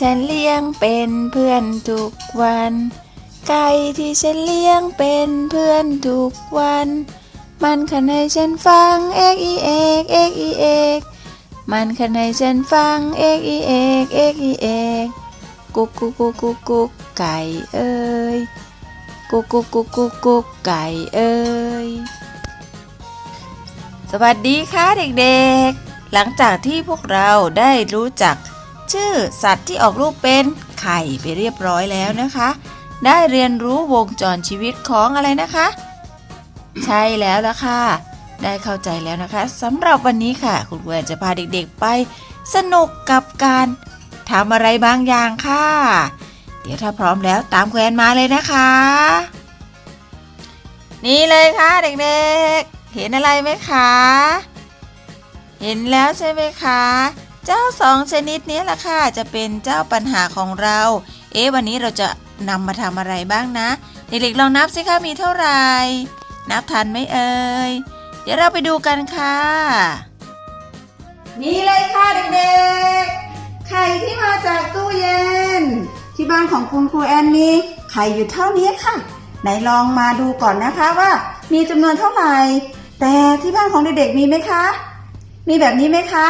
ฉันเลี้ยงเป็นเพื่อนทุกวัน ไก่ที่ฉันเลี้ยงเป็นเพื่อนทุกวัน มันขันให้ฉันฟังเอ็กอีเอ็กเอ็กอีเอ็กมันขันให้ฉันฟังเอ็กอีเอ็กเอ็กอีเอกกุ๊กกุ๊กกุ๊กกุ๊กกุ๊กไก่เอ้ยกุ๊กกุ๊กกุ๊กกุ๊กกุ๊กไก่เอ้ยสวัสดีค่ะเด็กๆ หลังจากที่พวกเราได้รู้จัก ชื่อสัตว์ที่ออกรูปเป็นไข่ไปเรียบร้อยแล้วนะคะ ได้เรียนรู้วงจรชีวิตของอะไรนะคะ ใช่แล้วละค่ะ ได้เข้าใจแล้วนะคะสำหรับวันนี้ค่ะ คุณแอนจะพาเด็กๆไป สนุกกับการทำอะไรบางอย่างค่ะ เดี๋ยวถ้าพร้อมแล้วตามแควนมาเลยนะคะ นี่เลยค่ะเด็กๆ เห็นอะไรไหมคะ เห็นแล้วใช่ไหมคะ เจ้าสองชนิดนี้ล่ะค่ะจะเป็นเจ้าปัญหาของเรา เอ๊ะวันนี้เราจะนำมาทำอะไรบ้างนะ เด็กๆลองนับสิคะมีเท่าไหร่ นับทันไหมเอ่ย เดี๋ยวเราไปดูกันค่ะ นี่เลยค่ะเด็กๆ ไข่ที่มาจากตู้เย็น ที่บ้านของคุณครูแอนมีไข่อยู่เท่านี้ค่ะ ไหนลองมาดูก่อนนะคะว่า มีจำนวนเท่าไหร่ แต่ที่บ้านของเด็กๆมีไหมคะ มีแบบนี้ไหมคะ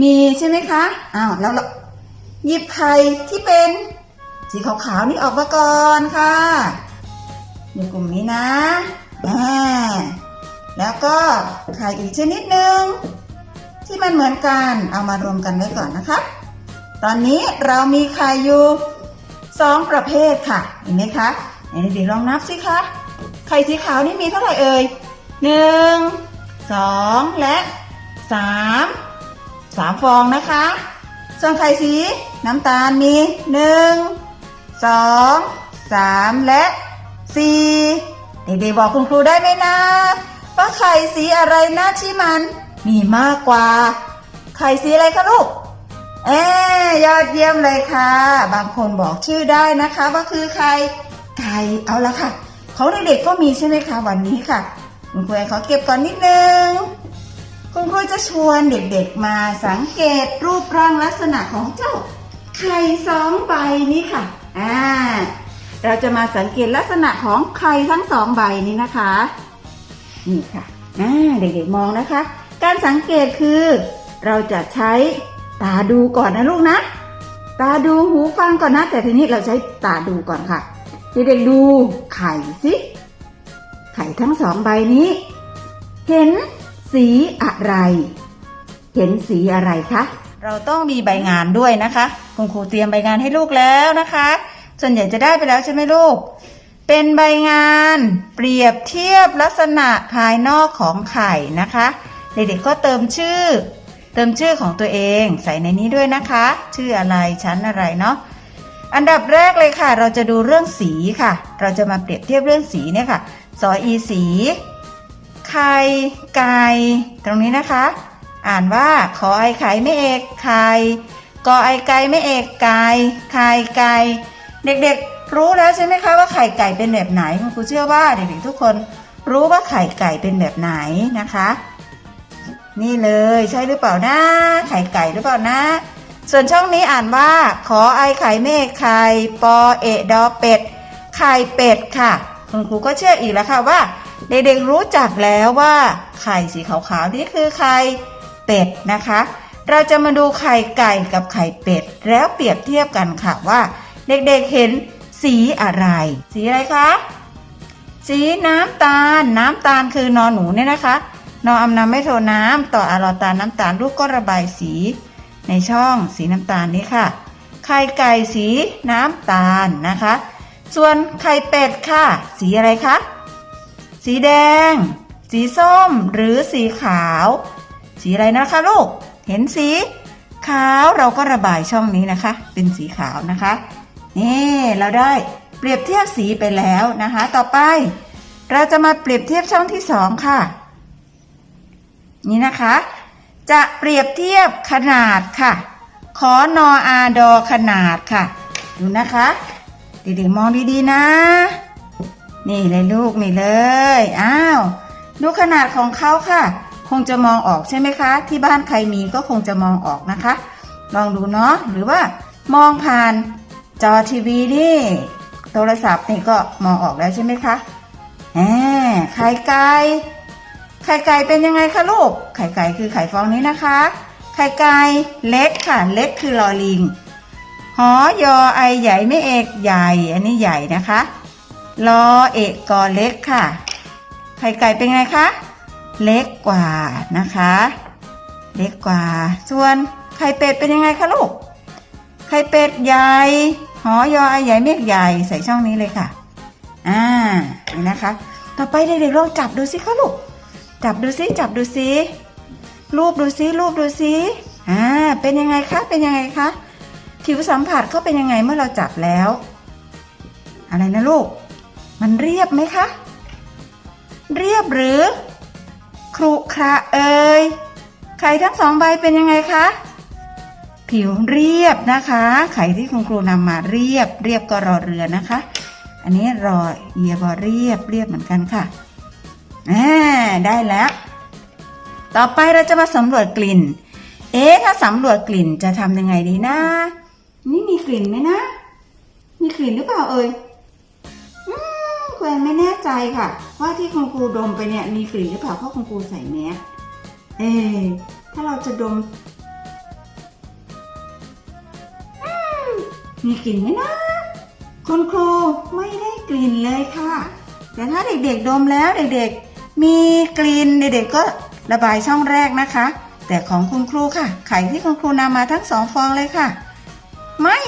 มีใช่ไหมคะ อ้าวแล้วหยิบไข่ที่เป็นสีขาวๆนี่ออกมาก่อนค่ะอยู่กลุ่มนี้นะอ่าแล้วก็ไข่อีกชนิดหนึ่งที่มันเหมือนกันเอามารวมกันไว้ก่อนนะคะ ตอนนี้เรามีไข่อยู่สองประเภทค่ะ เห็นไหมคะไหนเด็กลองนับสิคะ ไข่สีขาวนี่มีเท่าไหร่เอ่ยหนึ่งสองและสาม สามฟองนะคะ ส่วนไข่สีน้ำตาลมีหนึ่งสองสามและสี่เด็กๆบอกคุณครูได้ไหมนะ ว่าไข่สีอะไรนะที่มันมีมากกว่า ไข่สีอะไรคะลูก เอ๊ยอดเยี่ยมเลยค่ะ บางคนบอกชื่อได้นะคะว่าคือใครไก่เอาละค่ะของเด็กๆก็มีใช่ไหมคะวันนี้ค่ะ คุณครูแอนขอเก็บก่อนนิดนึง คุณครูจะชวนเด็กๆมาสังเกตรูปร่างลักษณะของเจ้าไข่สองใบนี้ค่ะ อ่า เราจะมาสังเกตลักษณะของไข่ทั้งสองใบนี้นะคะ นี่ค่ะ อ่า เด็กๆมองนะคะ การสังเกตคือ เราจะใช้ตาดูก่อนนะลูกนะ ตาดูหูฟังก่อนนะ แต่ทีนี้เราใช้ตาดูก่อนค่ะ เด็กๆดูไข่สิ ไข่ทั้งสองใบนี้ เห็น สีอะไร เห็นสีอะไรคะ เราต้องมีใบงานด้วยนะคะ คุณครูเตรียมใบงานให้ลูกแล้วนะคะ ส่วนใหญ่จะได้ไปแล้วใช่ไหมลูก เป็นใบงานเปรียบเทียบลักษณะภายนอกของไข่นะคะ เด็กๆก็เติมชื่อ เติมชื่อของตัวเองใส่ในนี้ด้วยนะคะ ชื่ออะไรชั้นอะไรเนาะอันดับแรกเลยค่ะ เราจะดูเรื่องสีค่ะ เราจะมาเปรียบเทียบเรื่องสีเนี่ยค่ะ สออีสี ไข่ไก่ตรงนี้นะคะ อ่านว่าขอไอไข่ไม่เอกไข่กอไอไก่ไม่เอกไก่ไข่ไก่เด็กๆ รู้แล้วใช่ไหมคะว่าไข่ไก่เป็นแบบไหนคุณครูเชื่อว่าเด็กๆทุกคนรู้ว่าไข่ไก่เป็นแบบไหนนะคะ นี่เลยใช่หรือเปล่านะไข่ไก่หรือเปล่านะ ส่วนช่องนี้อ่านว่า ขอไอไข่เมฆไข่ปอเอดอเป็ดไข่เป็ดค่ะ คุณครูก็เชื่ออีกแล้วค่ะว่า เด็กๆรู้จักแล้วว่าไข่สีขาวๆนี่คือไข่เป็ดนะคะ เราจะมาดูไข่ไก่กับไข่เป็ด แล้วเปรียบเทียบกันค่ะว่า เด็กๆเห็นสีอะไร สีอะไรคะสีน้ำตาล น้ำตาลคือนอนหนูเนี่ยนะคะ นออำนำไม่โทน้ำต่ออารอตาน้ำตาลลูกก็ระบายสี ในช่องสีน้ำตาลนี้ค่ะ ไข่ไก่สีน้ำตาลนะคะ ส่วนไข่เป็ดค่ะ สีอะไรคะ สีแดง สีส้ม หรือสีขาว สีอะไรนะคะลูก เห็นสีขาวเราก็ระบายช่องนี้นะคะ เป็นสีขาวนะคะ นี่เราได้เปรียบเทียบสีไปแล้วนะคะ ต่อไป เราจะมาเปรียบเทียบช่องที่สองค่ะ นี่นะคะ จะเปรียบเทียบขนาดค่ะ ขอนออาดอขนาดค่ะ ดูนะคะ เด็กๆมองดีๆนะ นี่เลยลูกนี่เลย อ้าว ดูขนาดของเขาค่ะ คงจะมองออกใช่ไหมคะ ที่บ้านใครมีก็คงจะมองออกนะคะ ลองดูเนาะหรือว่ามองผ่านจอทีวีนี่โทรศัพท์นี่ก็มองออกแล้วใช่ไหมคะแหมไข่ไก่ไข่ไก่เป็นยังไงคะลูก ไข่ไก่คือไข่ฟองนี้นะคะ ไข่ไก่เล็กค่ะ เล็กคือลอลิงหอยอไอใหญ่ไม่เอกใหญ่ อันนี้ใหญ่นะคะ ลอเอกกอเล็กค่ะ ไข่ไก่เป็นไงคะ เล็กกว่านะคะ เล็กกว่า ส่วนไข่เป็ดเป็นยังไงคะลูก ไข่เป็ดใหญ่ หอยอไอใหญ่เมฆใหญ่ใส่ช่องนี้เลยค่ะ อ่า นี่นะคะ ต่อไปเด็กๆลองจับดูสิคะลูก จับดูสิ จับดูสิรูปดูสิรูปดูสิอ่า เป็นยังไงคะ เป็นยังไงคะ ผิวสัมผัสเขาเป็นยังไงเมื่อเราจับแล้ว อะไรนะลูก มันเรียบไหมคะ เรียบหรือครุขระเอ่ยไข่ทั้งสองใบเป็นยังไงคะ ผิวเรียบนะคะ ไข่ที่คุณครูนำมาเรียบ เรียบก็รอเรือนะคะ อันนี้รอเอียบอเรียบเรียบเหมือนกันค่ะอ่าได้แล้ว ต่อไปเราจะมาสำรวจกลิ่น เอ๊ะถ้าสำรวจกลิ่นจะทำยังไงดีนะ นี่มีกลิ่นไหมนะ มีกลิ่นหรือเปล่าเอ่ย คุณแอนไม่แน่ใจค่ะ ว่าที่คุณครูดมไปเนี่ยมีกลิ่นหรือเปล่าเพราะคุณครูใส่แมสเอถ้าเราจะดมมมีกลิ่นไหมนะคุณครูไม่ได้กลิ่นเลยค่ะ แต่ถ้าเด็กๆดมแล้วเด็กๆ มีกลิ่นเด็กๆก็ระบายช่องแรกนะคะ แต่ของคุณครูค่ะ ไข่ที่คุณครูนำมาทั้งสองฟองเลยค่ะ ไม่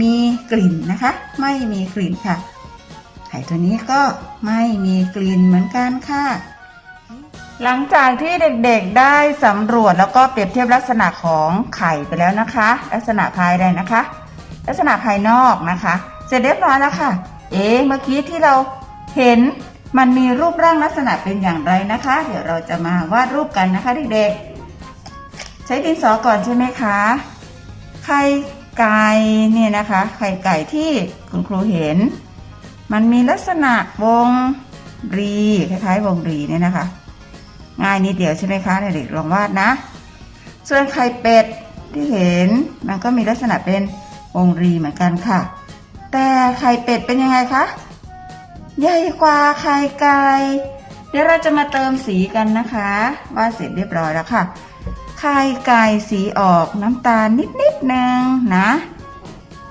มีกลิ่นนะคะ ไม่มีกลิ่นค่ะ ไข่ตัวนี้ก็ไม่มีกลิ่นเหมือนกันค่ะ หลังจากที่เด็กๆได้สำรวจแล้วก็เปรียบเทียบลักษณะของไข่ไปแล้วนะคะ ลักษณะภายในนะคะ ลักษณะภายนอกนะคะ เสร็จเรียบร้อยแล้วค่ะ เอ๊เมื่อกี้ที่เราเห็นมันมีรูปร่างลักษณะเป็นอย่างไรนะคะ เดี๋ยวเราจะมาวาดรูปกันนะคะเด็กๆ ใช้ดินสอก่อนใช่ไหมคะ ไข่ไก่เนี่ยนะคะ ไข่ไก่ที่คุณครูเห็น มันมีลักษณะวงรีคล้ายๆวงรีเนี่ยนะคะ ง่ายนิดเดียวใช่ไหมคะเด็กๆลองวาดนะ ส่วนไข่เป็ดที่เห็นมันก็มีลักษณะเป็นวงรีเหมือนกันค่ะ แต่ไข่เป็ดเป็นยังไงคะใหญ่กว่าไข่ไก่เดี๋ยวเราจะมาเติมสีกันนะคะวาดเสร็จเรียบร้อยแล้วค่ะไข่ไก่สีออกน้ำตาลนิดๆนึงนะ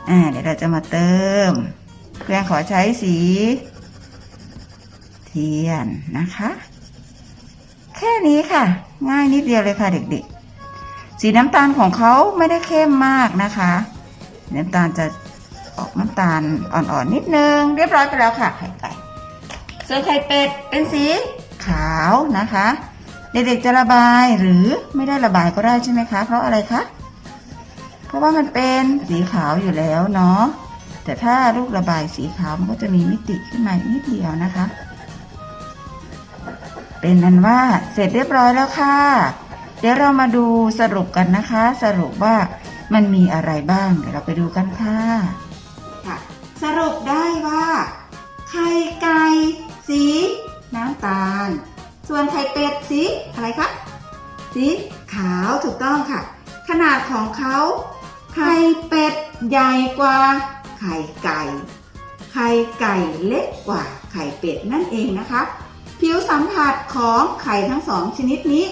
อ่าเดี๋ยวเราจะมาเติม เพื่อนขอใช้สี เทียนนะคะ แค่นี้ค่ะ ง่ายนิดเดียวเลยค่ะเด็กๆ สีน้ำตาลของเขาไม่ได้เข้มมากนะคะน้ำตาลจะออกน้ำตาลอ่อนๆนิดนึง เรียบร้อยไปแล้วค่ะไข่ไก่ส่วนไข่เป็ดเป็นสีขาวนะคะ เด็กๆจะระบายหรือไม่ได้ระบายก็ได้ใช่ไหมคะ เพราะอะไรคะ เพราะว่ามันเป็นสีขาวอยู่แล้วเนาะ แต่ถ้าลูกระบายสีขาวมันก็จะมีมิติขึ้นมานิดเดียวนะคะ เป็นนั้นว่าเสร็จเรียบร้อยแล้วค่ะ เดี๋ยวเรามาดูสรุปกันนะคะ สรุปว่ามันมีอะไรบ้าง เดี๋ยวเราไปดูกันค่ะค่ะ สรุปได้ว่า ไข่ไก่สี น้ำตาล ส่วนไข่เป็ดสีอะไรคะสีขาวถูกต้องค่ะ ขนาดของเขาไข่เป็ดใหญ่กว่า ไข่ไก่ ไข่ไก่เล็กกว่าไข่เป็ดนั่นเองนะคะ ผิวสัมผัสของไข่ทั้งสองชนิดนี้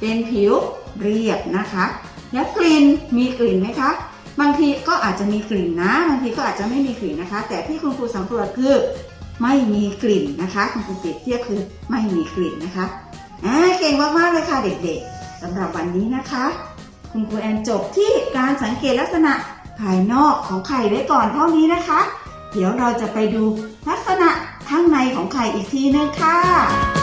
เป็นผิวเรียบนะคะ แล้วกลิ่นมีกลิ่นไหมคะ บางทีก็อาจจะมีกลิ่นนะ บางทีก็อาจจะไม่มีกลิ่นนะคะ แต่ที่คุณครูสำรวจคือไม่มีกลิ่นนะคะคุณครูเปรียบเทียบคือไม่มีกลิ่นนะคะอ่าเก่งมากๆเลยค่ะเด็กๆสำหรับวันนี้นะคะ คุณครูแอนจบที่การสังเกตลักษณะ ภายนอกของไข่ไว้ก่อนเท่านี้นะคะ เดี๋ยวเราจะไปดูลักษณะข้างในของไข่อีกทีนึงค่ะ